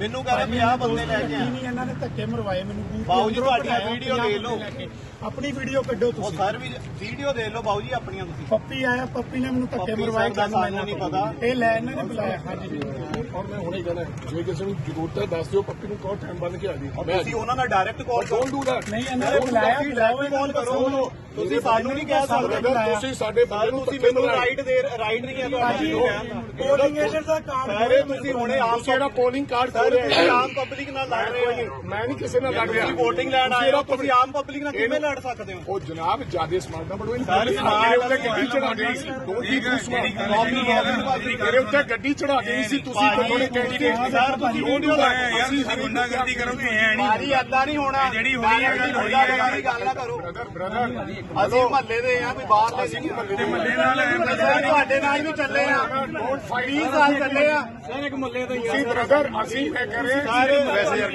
ਮੈਨੂੰ ਕਹਿੰਦੇ 50 ਬੰਦੇ ਲੈ ਕੇ ਆਇਆ। ਨਹੀਂ ਇਹਨਾਂ ਨੇ ਧੱਕੇ ਮਰਵਾਏ ਮੈਨੂੰ ਦੇ ਬਾਊ ਜੀ ਤੁਹਾਡੀਆਂ ਵੀਡੀਓ ਦੇ ਲਓ। ਬੰਦੇ। ਆਪਣੀ ਵੀਡੀਓ ਕੱਢੋ ਉਹ ਤੁਸੀਂ। ਸਰ ਵੀ ਵੀਡੀਓ ਦੇ ਲਓ ਬਾਊ ਜੀ ਆਪਣੀਆਂ ਤੁਸੀਂ। ਪੱਪੀ ਆਇਆ ਪੱਪੀ ਨੇ ਮੈਨੂੰ ਧੱਕੇ ਮਰਵਾਏ ਸਾਨੂੰ ਨਹੀਂ ਪਤਾ। ਇਹ ਲੈ ਇਹਨਾਂ ਨੇ ਬੁਲਾਇਆ। ਹਾਂਜੀ। ਔਰ ਮੈਂ ਹੁਣੇ ਕਹਿਣਾ ਜੇ ਕਿਸੇ ਨੂੰ ਜ਼ਰੂਰਤ ਹੈ ਦੱਸ ਦਿਓ ਪੱਪੀ ਨੂੰ ਕਹੋ ਟਾਈਮ ਬੰਨ ਕੇ ਆ ਜੀ ਮੈਂ ਤੁਸੀਂ ਉਹਨਾਂ ਨਾਲ ਡਾਇਰੈਕਟ ਕਾਲ ਕਰੋ ਡੋਨਟ ਡੂ ਦੈਟ ਨਹੀਂ ਇਹਨਾਂ ਨੇ ਬੁਲਾਇਆ ਬੁਲਾਓ ਇਹਨਾਂ ਕਾਲ ਨੂੰ ਕਰੋ। ਤੁਸੀਂ ਸਾਨੂੰ ਨਹੀਂ ਕਹਿ ਸਕਦੇ ਤੁਸੀਂ ਸਾਡੇ ਬੰਦੇ ਨੂੰ ਤੁਸੀਂ ਮੈਨੂੰ। ਰਾਈਟ ਦੇ ਰਾਈਟ ਨਹੀਂ ਹੈ ਤੁਹਾਡੀ ਪੋਲਿੰਗ ਏਜੰਟ ਦਾ ਕੰਮ ਸਾਰੇ ਤੁਸੀਂ ਹੁਣੇ ਤੁਸੀਂ ਇਹਦਾ ਪੋਲਿੰਗ ਕਾਰਡ ਸਰ ਖੋਲਿਆ ਤੁਸੀਂ ਆਮ ਪਬਲਿਕ ਨਾਲ ਲੜ ਰਹੇ ਹੋ। ਮੈਂ ਨਹੀਂ ਕਿਸੇ ਨਾਲ ਲੜ ਰਿਹਾ। ਤੁਸੀਂ VOTING ਲੈਣ ਆਏ ਹੋ ਤੁਸੀਂ ਆਮ ਪਬਲਿਕ ਨਾਲ ਕਿਵੇਂ ਲੜ ਸਕਦੇ ਹੋ? ਉਹ ਜਨਾਬ ਜਿਆਦੇ ਸਮਾਰਟ ਨਾ ਸਰ, ਮੇਰੇ ਉੱਤੇ ਗੱਡੀ ਚੜਾ ਗਈ ਸੀ। ਦੋ ਜੀ ਮੇਰੇ ਉੱਤੇ ਗੱਡੀ ਚੜਾ ਗਈ ਸੀ ਤੁਸੀਂ ਥੋੜੇ ਕੈਂਡੀਡੇਟ ਸਰ ਤੁਸੀਂ ਵੀਡੀਓ ਲਾਇਆ ਯਾਰ ਤੁਸੀਂ ਗੁੰਡਾਗਰਦੀ ਕਰੋਗੇ ਐ ਨਹੀਂ ਮਾਰੀ ਏਦਾਂ ਨਹੀਂ ਹੋਣਾ। ਜਿਹੜੀ ਹੋਈ ਹੈ ਗੱਲ ਹੋਈ ਹੈ। ਦੀ ਗੱਲ ਨਾ ਕਰੋ। ਬ੍ਰਦਰ ਬ੍ਰਦਰ ਅਸੀਂ ਮਹੱਲੇ ਦੇ ਆ ਵੀ ਬਾਹਰ ਦੇ ਅਸੀਂ ਮੱਲੇ ਨਾਲ ਐ ਅਸੀਂ ਤੁਹਾਡੇ ਨਾਲ ਵੀ ਚੱਲੇ ਆ 20 ਸਾਲ ਚੱਲੇ ਆ। ਤੁਸੀਂ ਬ੍ਰਦਰ ਅਸੀਂ ਮੈਂ ਕਰ ਹਾਂ ਸਾਰੇ